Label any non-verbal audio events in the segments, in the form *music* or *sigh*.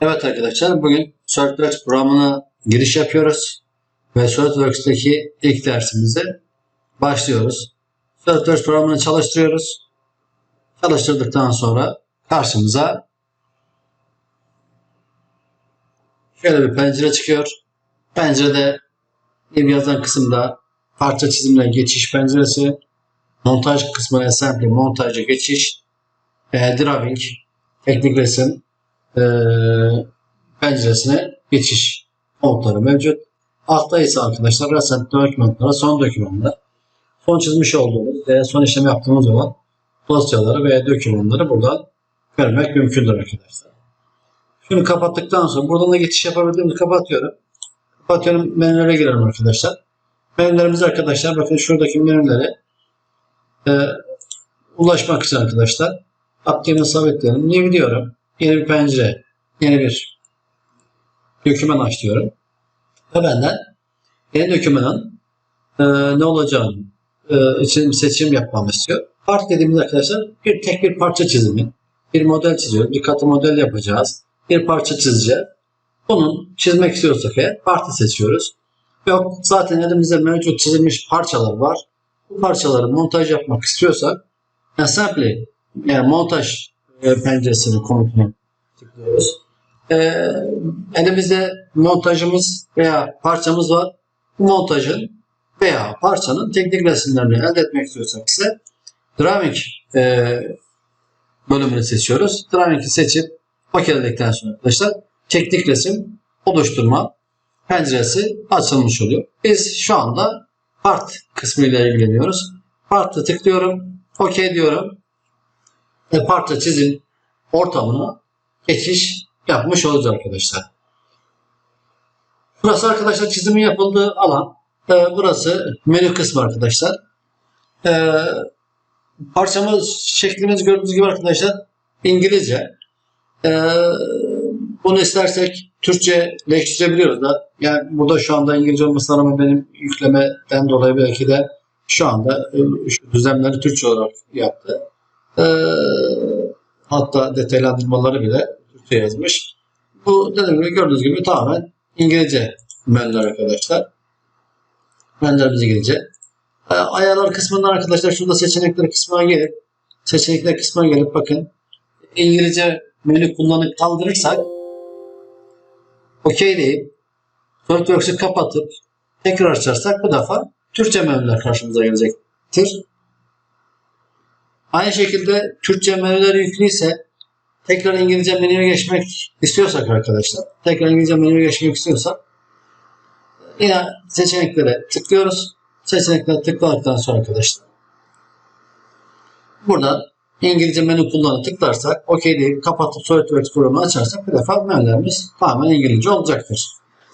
Evet arkadaşlar bugün SolidWorks programına giriş yapıyoruz ve SolidWorks'teki ilk dersimize başlıyoruz. SolidWorks programını çalıştırıyoruz. Çalıştırdıktan sonra karşımıza şöyle bir pencere çıkıyor. Pencerede bir yazan kısımda parça çizimine geçiş penceresi, montaj kısmına assembly montajı geçiş, e, drawing, teknik resim, e, penceresine geçiş komutları mevcut. Altta ise arkadaşlar recent dokümanlara, son dokümanlar, son çizmiş olduğumuz veya son işlem yaptığımız olan dosyaları veya dokümanları buradan görmek mümkündür arkadaşlar. Şunu kapattıktan sonra buradan da geçiş yapabildiğimi kapatıyorum. Kapatıyorum menülere girelim arkadaşlar. Menülerimiz arkadaşlar bakın şuradaki menülere e, ulaşmak için arkadaşlar Aktifini sabitleyelim. New diyorum. Yeni bir pencere, yeni bir doküman aç diyorum. Ve benden yeni dokümanın e, ne olacağını e, için seçim yapmamı istiyor. Part dediğimiz arkadaşlar bir tek bir parça çizimi. Bir model çiziyoruz. Bir katı model yapacağız. Bir parça çizeceğiz. Bunun çizmek istiyorsak eğer partı seçiyoruz. Yok zaten elimizde mevcut çizilmiş parçalar var. Bu parçaları montaj yapmak istiyorsak assembly yani montaj e, penceresinin komutunu tıklıyoruz. E, elimizde montajımız veya parçamız var. Montajın veya parçanın teknik resimlerini elde etmek istiyorsak ise Drawing e, bölümünü seçiyoruz. Drawing'i seçip okeyledikten sonra arkadaşlar teknik resim oluşturma penceresi açılmış oluyor. Biz şu anda part kısmıyla ilgileniyoruz. Part'ı tıklıyorum. OK diyorum ve parça çizim ortamına geçiş yapmış olacağız arkadaşlar. Burası arkadaşlar çizimin yapıldığı alan. Ee, burası menü kısmı arkadaşlar. Ee, parçamız şeklimiz gördüğünüz gibi arkadaşlar İngilizce. Ee, bunu istersek Türkçe değiştirebiliyoruz da. Yani burada şu anda İngilizce olmasına rağmen benim yüklemeden dolayı belki de şu anda e, şu düzenleri Türkçe olarak yaptı. Ee, hatta detaylandırmaları bile Türkçe yazmış. Bu dediğim gibi gördüğünüz gibi tamamen İngilizce menüler arkadaşlar. Menülerimiz İngilizce. Ee, ayarlar kısmından arkadaşlar şurada seçenekler kısmına gelip seçenekler kısmına gelip bakın İngilizce menü kullanıp kaldırırsak OK deyip SolidWorks'ı kapatıp tekrar açarsak bu defa Türkçe menüler karşımıza gelecektir. Aynı şekilde Türkçe menüler yüklüyse tekrar İngilizce menüye geçmek istiyorsak arkadaşlar, tekrar İngilizce menüye geçmek istiyorsak yine seçeneklere tıklıyoruz. Seçeneklere tıkladıktan sonra arkadaşlar buradan İngilizce menü kullanıp tıklarsak OK deyip kapatıp SolidWorks programını açarsak bir defa menülerimiz tamamen İngilizce olacaktır.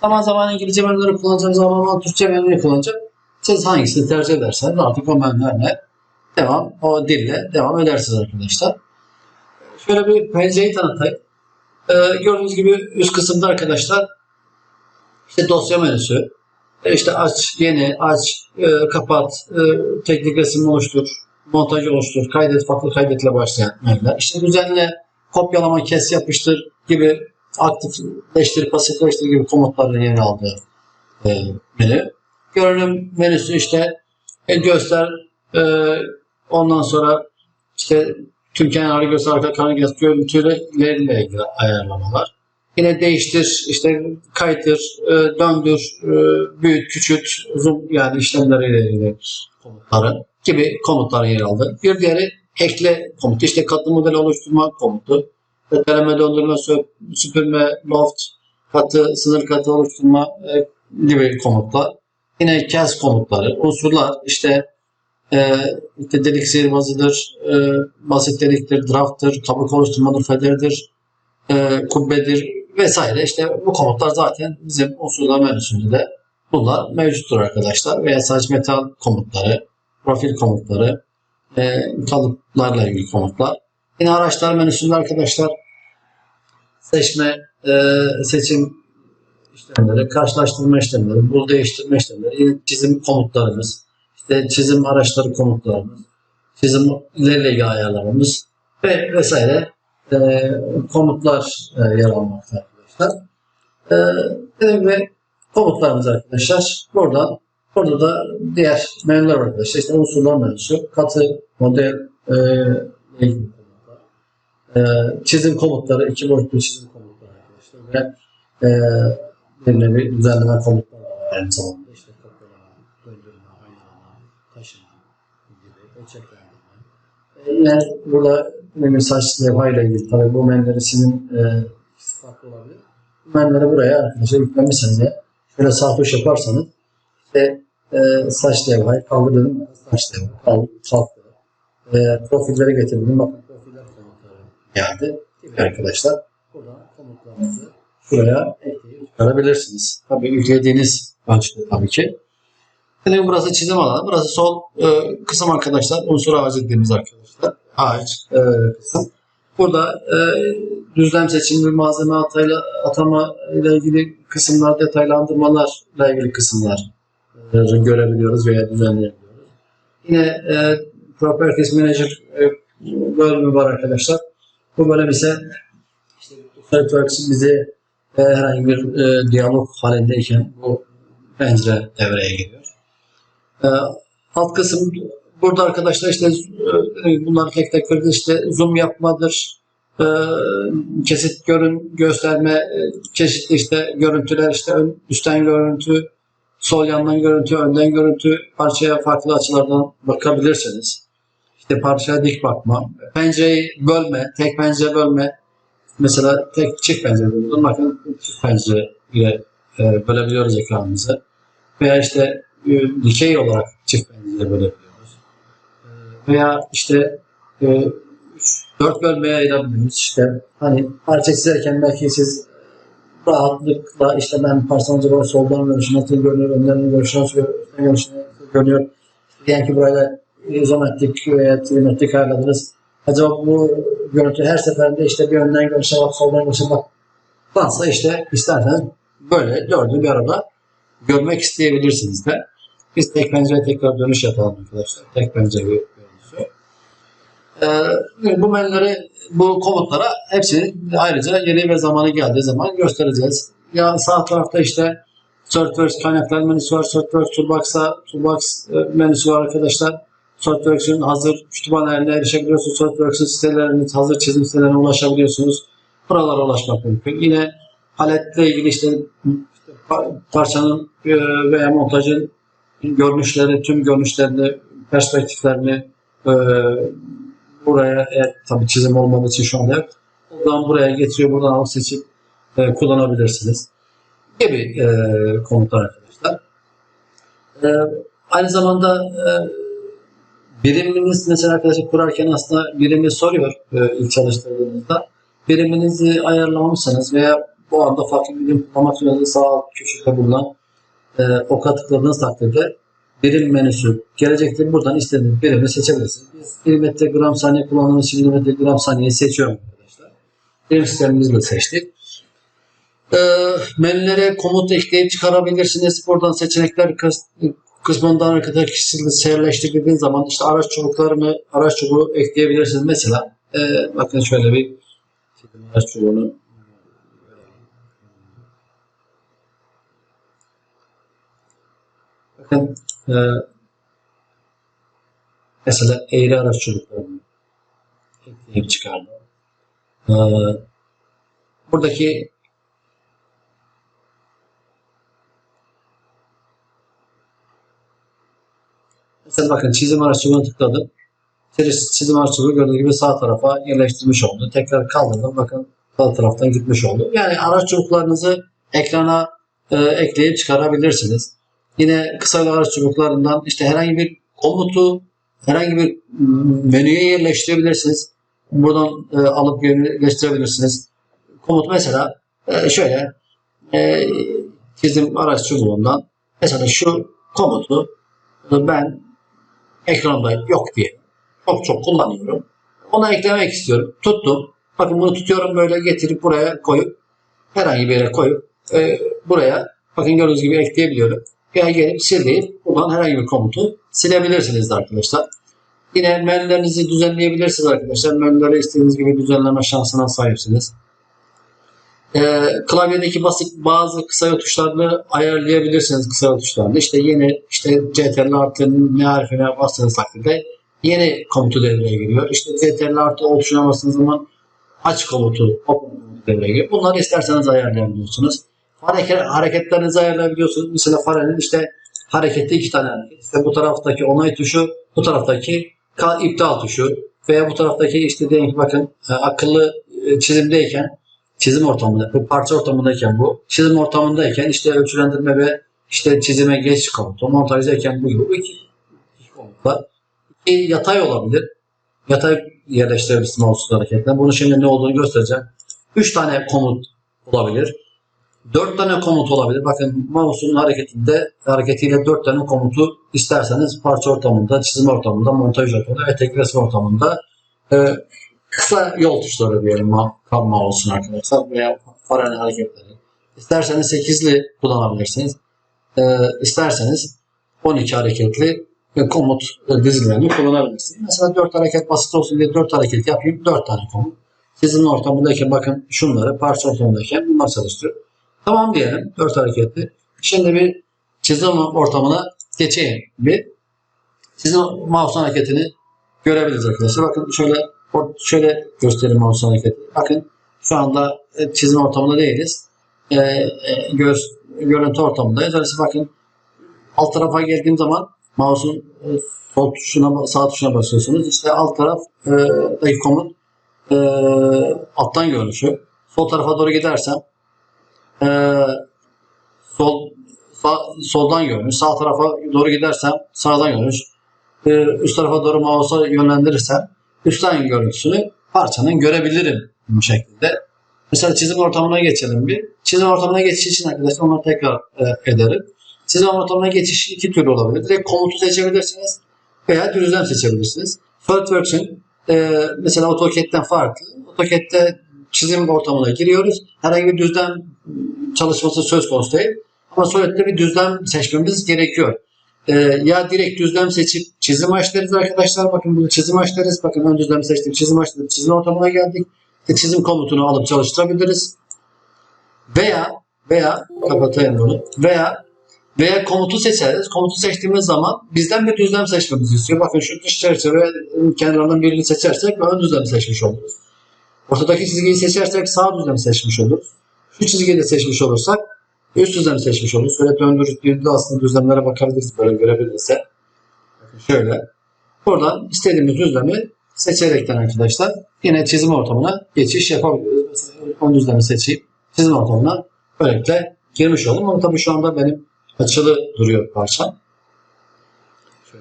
Zaman zaman İngilizce menüleri kullanacağım, zaman zaman Türkçe menüleri kullanacağım. Siz hangisini tercih ederseniz artık o menülerle devam, o dille devam edersiniz arkadaşlar. Şöyle bir pencereyi tanıtayım. Ee, gördüğünüz gibi üst kısımda arkadaşlar işte dosya menüsü, e, işte aç, yeni, aç, e, kapat, e, teknik resim oluştur, montaj oluştur, kaydet, farklı kaydetle başlayan menüler. İşte düzenle, kopyalama, kes, yapıştır gibi aktifleştir, pasifleştir gibi komutların yer aldığı e, menü. Görünüm menüsü işte e, göster, e, ondan sonra işte tüm kenarı göster, arka kenarı göster, görüntüleriyle ilgili ayarlamalar. Yine değiştir, işte kaydır, e, döndür, e, büyüt, küçült, zoom yani işlemleriyle ilgili komutları gibi komutlar yer aldı. Bir diğeri ekle komutu, işte katlı model oluşturma komutu, öteleme, döndürme, süpürme, loft, katı, sınır katı oluşturma e, gibi komutlar. Yine kes komutları, unsurlar, işte e, işte e, basit deliktir, drafttır, kabuk oluşturmadır, federdir, e, kubbedir vesaire. İşte bu komutlar zaten bizim unsurlar menüsünde de bunlar mevcuttur arkadaşlar. Veya saç metal komutları, profil komutları, e, kalıplarla ilgili komutlar. Yine araçlar menüsünde arkadaşlar seçme, e, seçim işlemleri, karşılaştırma işlemleri, bul değiştirme işlemleri, yine çizim komutlarımız, işte çizim araçları komutlarımız, çizimlerle ilgili ayarlarımız ve vesaire e, komutlar e, yer almakta arkadaşlar. E, dediğim komutlarımız arkadaşlar buradan burada da diğer menüler var arkadaşlar. İşte unsurlar menüsü, katı, model, e. E, çizim komutları, iki boyutlu çizim komutları arkadaşlar. Ve e, bir nevi düzenleme komutları var aynı zamanda. İşte kopyalama, döndürme, aynalama, taşıma gibi ölçeklendirme. Yine burada ne mesaj levha ile ilgili tabii bu menüleri sizin e, farklı olabilir. Bu menüleri buraya arkadaşlar yüklemişseniz şöyle sağ tuş yaparsanız işte e, saç levhayı kaldırdım. Saç levha kaldı, kalktı. E, profilleri getirdim. Bakın profiller komutları geldi. Gibi arkadaşlar. Burada komutlarınızı şuraya ekleyip çıkarabilirsiniz. Tabii yüklediğiniz ölçüde tabii ki. Şimdi burası çizim alanı. Burası sol e, kısım arkadaşlar. Unsur ağacı dediğimiz arkadaşlar. Ağaç e, kısım. Burada e, düzlem seçimi, malzeme atayla, atama ile ilgili kısımlar, detaylandırmalarla ilgili kısımlar e, görebiliyoruz veya düzenleyebiliyoruz. Yine e, Properties Manager e, bölümü var arkadaşlar. Bu bölüm ise işte SolidWorks bize e, herhangi bir e, diyalog halindeyken bu pencere devreye giriyor. E, alt kısım burada arkadaşlar işte e, bunları tek tek verdi işte zoom yapmadır, e, kesit görün gösterme, e, çeşitli işte görüntüler işte ön, üstten görüntü, sol yandan görüntü, önden görüntü, parçaya farklı açılardan bakabilirsiniz. İşte parçaya dik bakma, pencereyi bölme, tek pencere bölme, mesela tek çift pencere bölüyoruz. Bakın çift pencere ile e, bölebiliyoruz ekranımızı. Veya işte dikey olarak çift pencere bölebiliyoruz. E, veya işte e, dört bölmeye ayırabiliyoruz. İşte hani parça çizerken belki siz rahatlıkla işte ben parçanın acaba soldan görüşü nasıl görünüyor, önden görüşü nasıl görünüyor. Diyelim ki burayla izometrik veya trimetrik ayarladınız. Acaba bu görüntü her seferinde işte bir önden görüşe bak, soldan görüşe bak. Varsa işte isterseniz böyle dördü bir arada görmek isteyebilirsiniz de. Biz tek pencere tekrar dönüş yapalım arkadaşlar. Tek pencere görüntüsü. Ee, bu menüleri, bu komutlara hepsini ayrıca yeri ve zamanı geldiği zaman göstereceğiz. Ya sağ tarafta işte SolidWorks kaynaklar menüsü var. SolidWorks Toolbox'a Toolbox e, menüsü var arkadaşlar. SolidWorks'ün hazır kütüphanelerine erişebiliyorsunuz. SolidWorks'ün sitelerine, hazır çizim sitelerine ulaşabiliyorsunuz. Buralara ulaşmak mümkün. Yine paletle ilgili işte parçanın e, veya montajın görünüşleri, tüm görünüşlerini, perspektiflerini e, buraya eğer tabii çizim olmadığı için şu anda yok. Zaman buraya getiriyor. Buradan alıp seçip e, kullanabilirsiniz. Gibi e, komutlar arkadaşlar. Aynı zamanda biriminiz mesela arkadaşlar kurarken aslında birimi soruyor ilk çalıştırdığınızda. Biriminizi ayarlamamışsanız veya bu anda farklı bir birim kullanmak için sağ alt köşede bulunan e, oka tıkladığınız takdirde birim menüsü gelecektir. Buradan istediğiniz birimi seçebilirsiniz. Biz milimetre gram saniye kullandığımız için milimetre gram saniye seçiyorum arkadaşlar. Birim sistemimizi de seçtik. E, menülere komut ekleyip çıkarabilirsiniz. Buradan seçenekler kıs- kısmından arkadaki kişisini seyirleştirdiğiniz zaman işte araç çubuklarını araç çubuğu ekleyebilirsiniz. Mesela e, bakın şöyle bir araç çubuğunu bakın e, mesela eğri araç çubuklarını ekleyip çıkardım. E, buradaki Mesela bakın çizim araççılığına tıkladım. Çiz- Çizim araççılığı gördüğünüz gibi sağ tarafa yerleştirmiş oldu. Tekrar kaldırdım. Bakın sağ taraftan gitmiş oldu. Yani araç çubuklarınızı ekrana e, ekleyip çıkarabilirsiniz. Yine kısa yol araç çubuklarından işte herhangi bir komutu herhangi bir mm, menüye yerleştirebilirsiniz. Buradan e, alıp yerleştirebilirsiniz. Komut mesela e, şöyle e, çizim araç çubuğundan mesela şu komutu ben ekranda yok diye çok çok kullanıyorum. Ona eklemek istiyorum. Tuttum. Bakın bunu tutuyorum böyle getirip buraya koyup herhangi bir yere koyup e, buraya bakın gördüğünüz gibi ekleyebiliyorum. Gelip sil deyip buradan herhangi bir komutu silebilirsiniz arkadaşlar. Yine menülerinizi düzenleyebilirsiniz arkadaşlar. Menüleri istediğiniz gibi düzenleme şansına sahipsiniz. Ee, klavyedeki basit bazı kısa tuşlarını ayarlayabilirsiniz kısa tuşlarını. İşte yeni işte CTRL artı ne harfine bastığınız takdirde yeni komutu devreye giriyor. İşte CTRL artı o tuşuna bastığınız zaman aç komutu, open komutu devreye giriyor. Bunları isterseniz ayarlayabiliyorsunuz. Hareket, hareketlerinizi ayarlayabiliyorsunuz. Mesela farenin işte harekette iki tane hareket. İşte bu taraftaki onay tuşu, bu taraftaki ka- iptal tuşu veya bu taraftaki işte diyelim ki bakın e, akıllı e, çizimdeyken çizim ortamında, bu parça ortamındayken bu, çizim ortamındayken işte ölçülendirme ve işte çizime geç komutu, montajdayken bu gibi iki, iki komut var. İki yatay olabilir. Yatay yerleştirebilirsiniz mouse'un hareketten. Bunu şimdi ne olduğunu göstereceğim. Üç tane komut olabilir. Dört tane komut olabilir. Bakın mouse'un hareketinde hareketiyle dört tane komutu isterseniz parça ortamında, çizim ortamında, montaj ortamında ve tek resim ortamında e, kısa yol tuşları diyelim ma- mouse'un arkadaşlar veya farenin hareketleri. İsterseniz 8'li kullanabilirsiniz. E, isterseniz 12 hareketli komut e, dizilerini kullanabilirsiniz. Mesela 4 hareket basit olsun diye 4 hareket yapayım. 4 tane komut. Çizim ortamındayken bakın şunları parça ortamındayken bunlar çalıştırıyor. Tamam diyelim. 4 hareketli. Şimdi bir çizim ortamına geçeyim. Bir çizim mouse hareketini görebiliriz arkadaşlar. Bakın şöyle şöyle göstereyim mouse hareketi. Bakın şu anda e, çizim ortamında değiliz. E, e, göz, görüntü ortamındayız. Öyleyse bakın alt tarafa geldiğim zaman mouse'un e, sol tuşuna sağ tuşuna basıyorsunuz. İşte alt taraf daki komut e, alttan görünüşü. Sol tarafa doğru gidersem e, sol sağ, soldan görünüş. Sağ tarafa doğru gidersem sağdan görünüş. E, üst tarafa doğru mouse'a yönlendirirsem üstten görüntüsünü parçanın görebilirim bu şekilde. Mesela çizim ortamına geçelim bir. Çizim ortamına geçiş için arkadaşlar onları tekrar e, ederim. Çizim ortamına geçiş iki türlü olabilir. Direkt komutu seçebilirsiniz veya düzlem seçebilirsiniz. SolidWorks'ün e, mesela AutoCAD'den farklı. AutoCAD'de çizim ortamına giriyoruz. Herhangi bir düzlem çalışması söz konusu değil. Ama Solid'de bir düzlem seçmemiz gerekiyor. Ee, ya direkt düzlem seçip çizim açlarız arkadaşlar. Bakın bunu çizim açlarız. Bakın ön düzlemi seçtik. Çizim açlarız. Çizim ortamına geldik. İşte çizim komutunu alıp çalıştırabiliriz. Veya veya kapatayım bunu. Veya veya komutu seçeriz. Komutu seçtiğimiz zaman bizden bir düzlem seçmemizi istiyor. Bakın şu dış çerçeve kenarlarından birini seçersek ön düzlemi seçmiş oluruz. Ortadaki çizgiyi seçersek sağ düzlemi seçmiş oluruz. Şu çizgiyi de seçmiş olursak üst düzlemi seçmiş oluruz. Şöyle döndürdüğümüzde aslında düzlemlere bakabiliriz böyle görebilirse. Bakın şöyle. Buradan istediğimiz düzlemi seçerekten arkadaşlar yine çizim ortamına geçiş yapabiliyoruz. Mesela ön düzlemi seçeyim. Çizim ortamına böylelikle girmiş oldum. Ama tabii şu anda benim açılı duruyor parça.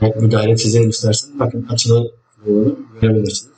Şöyle daire çizelim isterseniz. Bakın açılı durduğunu görebilirsiniz.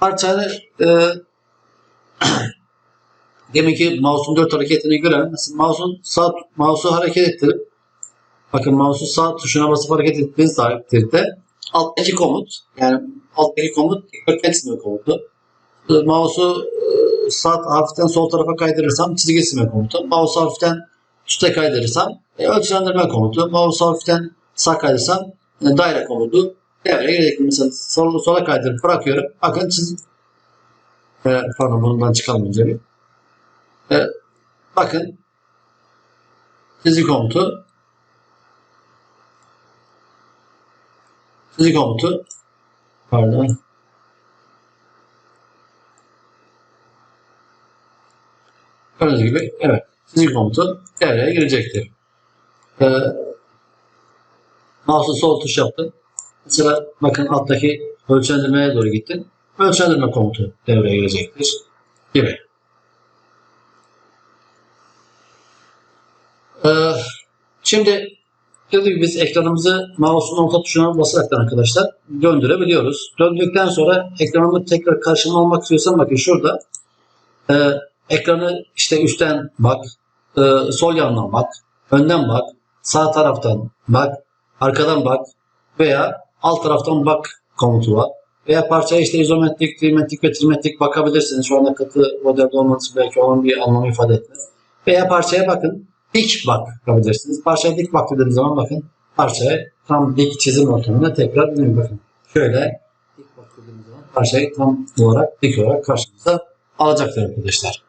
Parçayı e, *clears throat* demek ki mouse'un dört hareketini görelim. Mesela mouse'un sağ mouse'u hareket ettirip bakın mouse'u sağ tuşuna basıp hareket ettiğiniz takdirde alttaki komut yani alttaki komut dikdörtgen çizme komutu. Mouse'u e, sağ hafiften sol tarafa kaydırırsam çizgi çizme komutu. Mouse'u hafiften üste kaydırırsam e, ölçülendirme komutu. Mouse'u hafiften sağ kaydırırsam e, daire komutu devreye girecek. Mesela sol, sola kaydırıp bırakıyorum. Bakın çiz e, pardon bundan çıkalım önce bir. E, bakın çizgi komutu çizgi komutu pardon Gördüğünüz gibi evet çizgi komutu devreye girecektir. Ee, mouse'u sol tuş yaptın. Mesela bakın alttaki ölçendirmeye doğru gittin. Ölçendirme komutu devreye girecektir. Gibi. Ee, şimdi dediğim gibi biz ekranımızı mouse'un orta tuşuna basaraktan arkadaşlar döndürebiliyoruz. Döndükten sonra ekranımı tekrar karşıma almak istiyorsam bakın şurada e, ekranı işte üstten bak, e, sol yandan bak, önden bak, sağ taraftan bak, arkadan bak veya alt taraftan bak komutu var. Veya parçaya işte izometrik, trimetrik ve trimetrik bakabilirsiniz. Şu anda katı modelde olması belki onun bir anlamı ifade etmez. Veya parçaya bakın, dik bak yapabilirsiniz. Parçaya dik bak zaman bakın parçaya tam dik çizim ortamına tekrar dönüyor bakın. şöyle ilk baktığımız zaman şey tam olarak dik olarak karşımıza alacaktır arkadaşlar.